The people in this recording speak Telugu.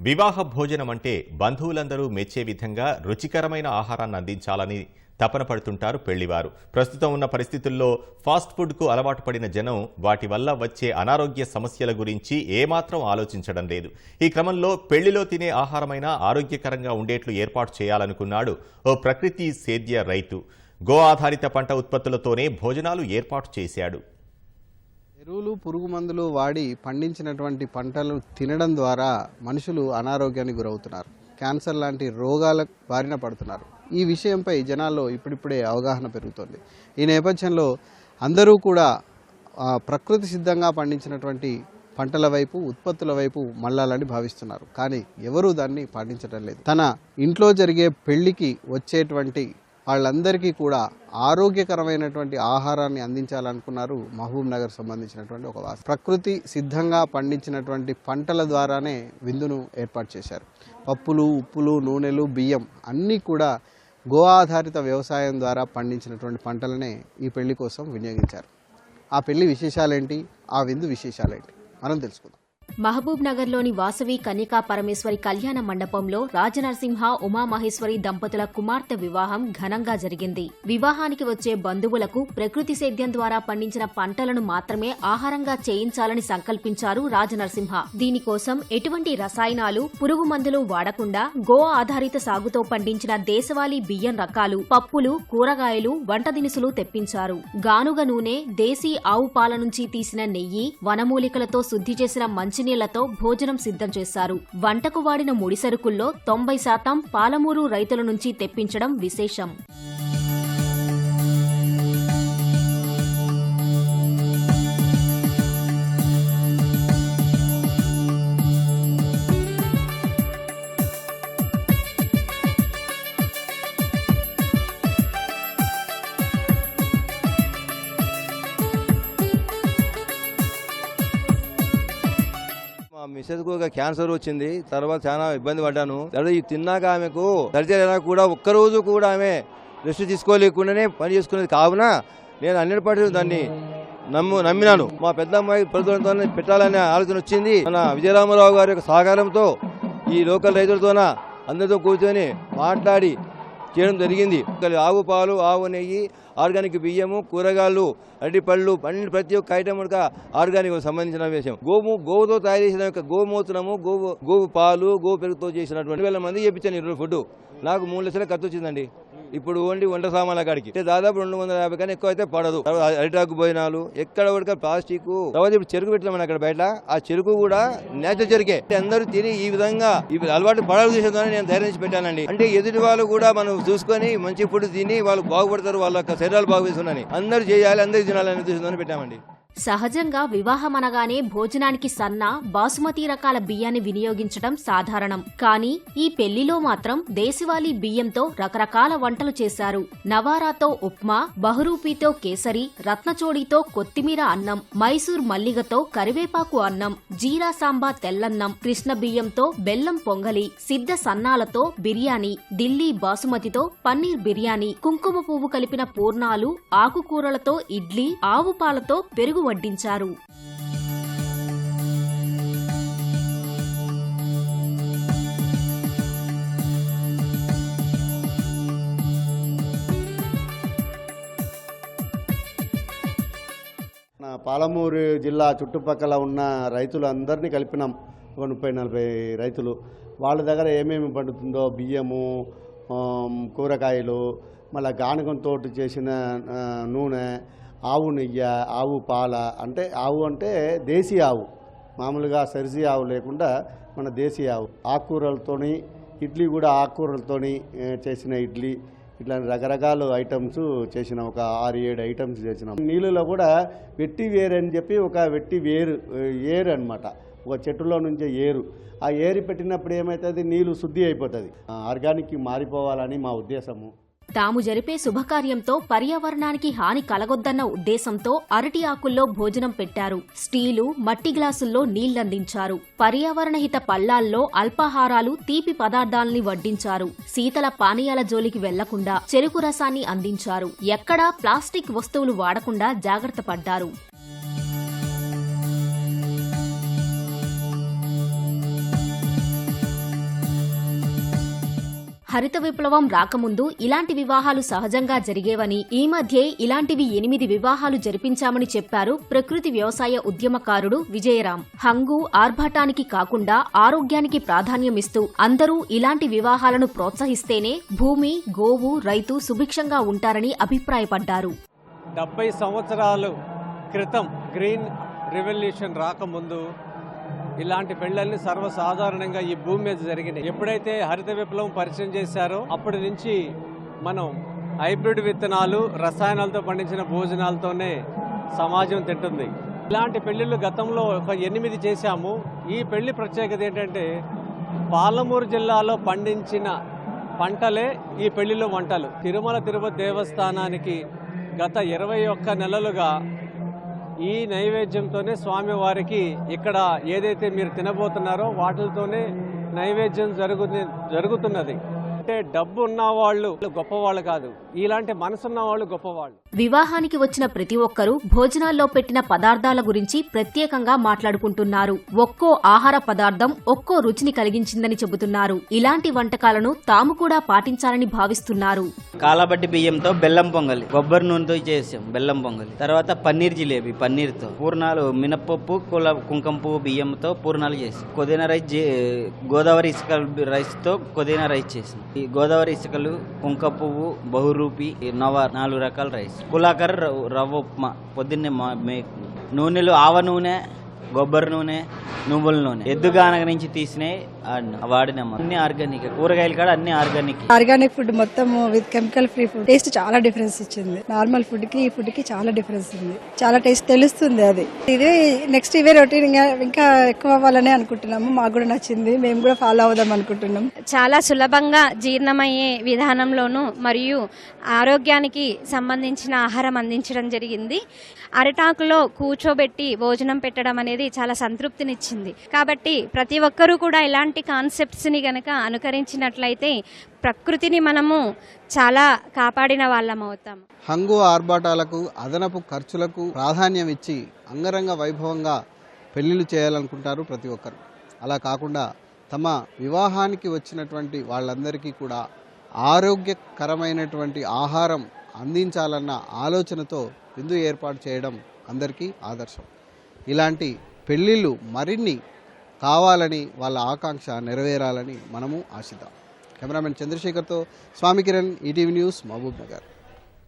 వివాహ భోజనం అంటే బంధువులందరూ మెచ్చే విధంగా రుచికరమైన ఆహారాన్ని అందించాలని తపన పడుతుంటారు పెళ్ళివారు. ప్రస్తుతం ఉన్న పరిస్థితుల్లో ఫాస్ట్ ఫుడ్కు అలవాటు పడిన జనం వాటి వల్ల వచ్చే అనారోగ్య సమస్యల గురించి ఏమాత్రం ఆలోచించడం లేదు. ఈ క్రమంలో పెళ్ళిలో తినే ఆహారమైనా ఆరోగ్యకరంగా ఉండేట్లు ఏర్పాటు చేయాలనుకున్నాడు ఓ ప్రకృతి సేద్య రైతు. గో ఆధారిత పంట ఉత్పత్తులతోనే భోజనాలు ఏర్పాటు చేశాడు. ఎరువులు పురుగు మందులు వాడి పండించినటువంటి పంటలు తినడం ద్వారా మనుషులు అనారోగ్యానికి గురవుతున్నారు. క్యాన్సర్ లాంటి రోగాల బారిన పడుతున్నారు. ఈ విషయంపై జనాల్లో ఇప్పుడిప్పుడే అవగాహన పెరుగుతోంది. ఈ నేపథ్యంలో అందరూ కూడా ప్రకృతి సిద్ధంగా పండించినటువంటి పంటల వైపు ఉత్పత్తుల వైపు మళ్ళాలని భావిస్తున్నారు. కానీ ఎవరూ దాన్ని పాటించడం లేదు. తన ఇంట్లో జరిగే పెళ్ళికి వచ్చేటువంటి వాళ్ళందరికీ కూడా ఆరోగ్యకరమైనటువంటి ఆహారాన్ని అందించాలనుకున్నారు మహబూబ్ నగర్ సంబంధించినటువంటి ఒక వాసి. ప్రకృతి సిద్ధంగా పండించినటువంటి పంటల ద్వారానే విందును ఏర్పాటు చేశారు. పప్పులు ఉప్పులు నూనెలు బియ్యం అన్నీ కూడా గో ఆధారిత వ్యవసాయం ద్వారా పండించినటువంటి పంటలనే ఈ పెళ్ళి కోసం వినియోగించారు. ఆ పెళ్ళి విశేషాలేంటి? ఆ విందు విశేషాలేంటి? మనం తెలుసుకుందాం. మహబూబ్ నగర్లోని వాసవి కన్యకా పరమేశ్వరి కళ్యాణ మండపంలో రాజనరసింహ ఉమామహేశ్వరి దంపతుల కుమార్తె వివాహం ఘనంగా జరిగింది. వివాహానికి వచ్చే బంధువులకు ప్రకృతి సేద్యం ద్వారా పండించిన పంటలను మాత్రమే ఆహారంగా చేయించాలని సంకల్పించారు రాజనరసింహ. దీనికోసం ఎటువంటి రసాయనాలు పురుగు మందులు వాడకుండా గో ఆధారిత సాగుతో పండించిన దేశవాళీ బియ్యం రకాలు పప్పులు కూరగాయలు వంట దినుసులు తెప్పించారు. గానుగ నూనె దేశీ ఆవు పాల నుంచి తీసిన నెయ్యి వనమూలికలతో శుద్ధి చేసిన మంచినీళ్ళతో భోజనం సిద్ధం చేశారు. వంటకు వాడిన ముడి సరుకుల్లో తొంభై శాతం పాలమూరు రైతుల నుంచి తెప్పించడం విశేషం. మా మిస్సెస్కు క్యాన్సర్ వచ్చింది. తర్వాత చాలా ఇబ్బంది పడ్డాను. తర్వాత తిన్నాక ఆమెకు సర్జరీ కూడా ఒక్క రోజు కూడా ఆమె రెస్ట్ తీసుకోలేకుండానే పని చేసుకునేది. కావున నేను అన్నిటి పాటు దాన్ని నమ్ము నమ్మినాను. మా పెద్ద అమ్మాయి ప్రభుత్వంతో పెట్టాలనే ఆలోచన వచ్చింది. మన విజయరామరావు గారి యొక్క సహకారంతో ఈ లోకల్ రైతులతోన అందరితో కూర్చొని మాట్లాడి చేయడం జరిగింది. ఆవు పాలు ఆవు నెయ్యి ఆర్గానిక్ బియ్యము కూరగాయలు అరటి పళ్ళు అన్ని ప్రతి ఒక్క ఐటమ్ కూడా ఆర్గానిక్ సంబంధించిన విషయం గోము గోవుతో తయారు చేసిన యొక్క గోమూత్రము గోవు గోవు పాలు గోవు పెరుగుతో చేసినటువంటి వేల మంది చెప్పించాను ఈరోజు ఫుడ్ నాకు మూడు లక్షల ఖర్చు వచ్చిందండి. ఇప్పుడు ఓన్లీ వంట సామాన్ల కాడికి. అంటే దాదాపు రెండు వందల యాభై కానీ ఎక్కువ అయితే పడదు. తర్వాత అరిటాకు భోజనాలు ఎక్కడ పడితే ప్లాస్టిక్. తర్వాత ఇప్పుడు చెరుకు పెట్టామని అక్కడ బయట. ఆ చెరుకు కూడా నేచురల్ చెరుకే. అందరూ తిని ఈ విధంగా ఈ అలవాటు పడాలి చేసేదని నేను ధైర్యం పెట్టానండి. అంటే ఎదుటి వాళ్ళు కూడా మనం చూసుకొని మంచి ఫుడ్ తిని వాళ్ళు బాగుపడతారు వాళ్ళ యొక్క శరీరాలు బాగుపడుతున్నాయి అందరూ చేయాలి అందరూ తినాలని ఉద్దేశంతో పెట్టామండి. సహజంగా వివాహమనగానే భోజనానికి సన్న బాసుమతి రకాల బియ్యాన్ని వినియోగించడం సాధారణం. కానీ ఈ పెళ్ళిలో మాత్రం దేశవాళీ బియ్యంతో రకరకాల వంటలు చేశారు. నవారాతో ఉప్మా బహురూపితో కేసరి రత్నచోడితో కొత్తిమీర అన్నం మైసూర్ మల్లిగతో కరివేపాకు అన్నం జీరా సాంబా తెల్లన్నం కృష్ణ బియ్యంతో బెల్లం పొంగలి సిద్ధ సన్నాలతో బిర్యానీ ఢిల్లీ బాసుమతితో పన్నీర్ బిర్యానీ కుంకుమ పువ్వు కలిపిన పూర్ణాలు ఆకుకూరలతో ఇడ్లీ ఆవు పాలతో పెరుగు వడ్డించారు. పాలమూరు జిల్లా చుట్టుపక్కల ఉన్న రైతులందరినీ కలిపినాం. ఒక ముప్పై నలభై రైతులు. వాళ్ళ దగ్గర ఏమేమి పండుతుందో బియ్యము కూరగాయలు మళ్ళీ గానుగంతో చేసిన నూనె ఆవు నెయ్య ఆవు పాల అంటే ఆవు అంటే దేశీ ఆవు. మామూలుగా సరిసి ఆవు లేకుండా మన దేశీ ఆవు. ఆకుకూరలతోని ఇడ్లీ కూడా ఆకుకూరలతోని చేసిన ఇడ్లీ ఇట్లా రకరకాల ఐటమ్స్ చేసిన. ఒక ఆరు ఏడు ఐటమ్స్ చేసినాం. నీళ్ళలో కూడా వెట్టి వేరు అని చెప్పి ఒక వెట్టి వేరు ఏరు అనమాట ఒక చెట్టులో నుంచే ఏరు. ఆ ఏరు పెట్టినప్పుడు ఏమవుతుంది నీళ్ళు శుద్ధి అయిపోతుంది. ఆర్గానిక్ మారిపోవాలని మా ఉద్దేశము. తాము జరిపే శుభకార్యంతో పర్యావరణానికి హాని కలగొద్దన్న ఉద్దేశంతో అరటి ఆకుల్లో భోజనం పెట్టారు. స్టీలు మట్టి గ్లాసుల్లో నీళ్ళందించారు పర్యావరణహిత పళ్ళాల్లో అల్పాహారాలు తీపి పదార్థాల్ని వడ్డించారు. శీతల పానీయాల జోలికి వెళ్ళకుండా చెరుకు రసాన్ని అందించారు. ఎక్కడా ప్లాస్టిక్ వస్తువులు వాడకుండా జాగ్రత్త పడ్డారు. హరిత విప్లవం రాకముందు ఇలాంటి వివాహాలు సహజంగా జరిగేవని ఈ మధ్యే ఇలాంటివి ఎనిమిది వివాహాలు జరిపించామని చెప్పారు ప్రకృతి వ్యవసాయ ఉద్యమకారుడు విజయరాం హంగు ఆర్భాటానికి కాకుండా ఆరోగ్యానికి ప్రాధాన్యమిస్తూ అందరూ ఇలాంటి వివాహాలను ప్రోత్సహిస్తేనే భూమి గోవు రైతు సుభిక్షంగా ఉంటారని అభిప్రాయపడ్డారు. డెబ్బై సంవత్సరాలు క్రితం గ్రీన్ రెవల్యూషన్ రాకముందు ఇలాంటి పెళ్ళన్నీ సర్వసాధారణంగా ఈ భూమి మీద జరిగినాయి. ఎప్పుడైతే హరిత విప్లవం పరిచయం చేశారో అప్పటి నుంచి మనం హైబ్రిడ్ విత్తనాలు రసాయనాలతో పండించిన భోజనాలతోనే సమాజం తింటుంది. ఇలాంటి పెళ్ళిళ్ళు గతంలో ఒక ఎనిమిది చేశాము. ఈ పెళ్ళి ప్రత్యేకత ఏంటంటే పాలమూరు జిల్లాలో పండించిన పంటలే ఈ పెళ్ళిలో వంటలు. తిరుమల తిరుపతి దేవస్థానానికి గత ఇరవై ఒక్క నెలలుగా ఈ నైవేద్యంతోనే స్వామివారికి ఇక్కడ ఏదైతే మీరు తినబోతున్నారో వాటితోనే నైవేద్యం జరుగు జరుగుతున్నది. అంటే డబ్బు ఉన్న వాళ్ళు గొప్పవాళ్ళు కాదు. ఇలాంటి మనసున్న వాళ్ళు గొప్పవాళ్ళు. వివాహానికి వచ్చిన ప్రతి ఒక్కరూ భోజనాల్లో పెట్టిన పదార్థాల గురించి ప్రత్యేకంగా మాట్లాడుకుంటున్నారు. ఒక్కో ఆహార పదార్థం ఒక్కో రుచిని కలిగించిందని చెబుతున్నారు. ఇలాంటి వంటకాలను తాము కూడా పాటించాలని భావిస్తున్నారు. కాలబట్టి బియ్యంతో బెల్లం పొంగలి కొబ్బరి నూనెతో చేసాం బెల్లం పొంగలి. తర్వాత పన్నీర్ జిలేబీ పన్నీర్తో పూర్ణాలు మినప్పప్పు కుల కుంకుమ పువ్వు బియ్యంతో పూర్ణాలు చేసాం. పుదీనా రైస్ చే- గోదావరి ఇసుక రైస్తో పుదీనా రైస్ చేసాం. ఈ గోదావరి ఇసుకలు కుంక పువ్వు బహురూపి నవ నాలుగు రకాల రైస్. కులాకర్ రవ్వ- రవ్వ ఉప్మా. పొద్దున్నే మా మే నూనెలు ఆవ నూనె కొబ్బరి నూనె నువ్వుల నూనె. ఎద్దుగానగ నుంచి తీసినాయి వాడినాం అన్ని ఆర్గానిక్ కూరగాయలు కూడా అన్ని ఆర్గానిక్. ఆర్గానిక్ ఫుడ్ మొత్తం with chemical free food. Taste చాలా డిఫరెన్స్ ఇచ్చింది. నార్మల్ ఫుడ్కి ఈ ఫుడ్కి చాలా డిఫరెన్స్ ఉంది. చాలా టేస్ట్ తెలుస్తుంది అది. ఇది నెక్స్ట్ ఇవే రొటీన్ ఇంకా ఎక్కువ అవ్వాలని అనుకుంటున్నాము. మాకు కూడా నచ్చింది. మేము కూడా ఫాలో అవుదాం అనుకుంటున్నాం. చాలా సులభంగా జీర్ణమయ్యే విధానంలోనూ మరియు ఆరోగ్యానికి సంబంధించిన ఆహారం అందించడం జరిగింది. అరిటాకులో కూర్చోబెట్టి భోజనం పెట్టడం అనేది చాలా సంతృప్తినిచ్చింది. కాబట్టి ప్రతి ఒక్కరూ కూడా ఇలాంటి కాన్సెప్ట్స్ని గనక అనుకరించినట్లయితే ప్రకృతిని మనము చాలా కాపాడిన వాళ్ళం అవుతాం. హంగు ఆర్భాటాలకు అదనపు ఖర్చులకు ప్రాధాన్యం ఇచ్చి అంగరంగ వైభవంగా పెళ్ళిళ్ళు చేయాలనుకుంటారు ప్రతి ఒక్కరు. అలా కాకుండా తమ వివాహానికి వచ్చినటువంటి వాళ్ళందరికీ కూడా ఆరోగ్యకరమైనటువంటి ఆహారం అందించాలన్న ఆలోచనతో విందు ఏర్పాటు చేయడం అందరికీ ఆదర్శం. ఇలాంటి పెళ్ళిళ్ళు మరిన్ని కావాలని వాళ్ళ ఆకాంక్ష నెరవేరాలని మనము ఆశిద్దాం. కెమెరామెన్ చంద్రశేఖర్తో స్వామి కిరణ్ ఈటీవీ న్యూస్ మహబూబ్ నగర్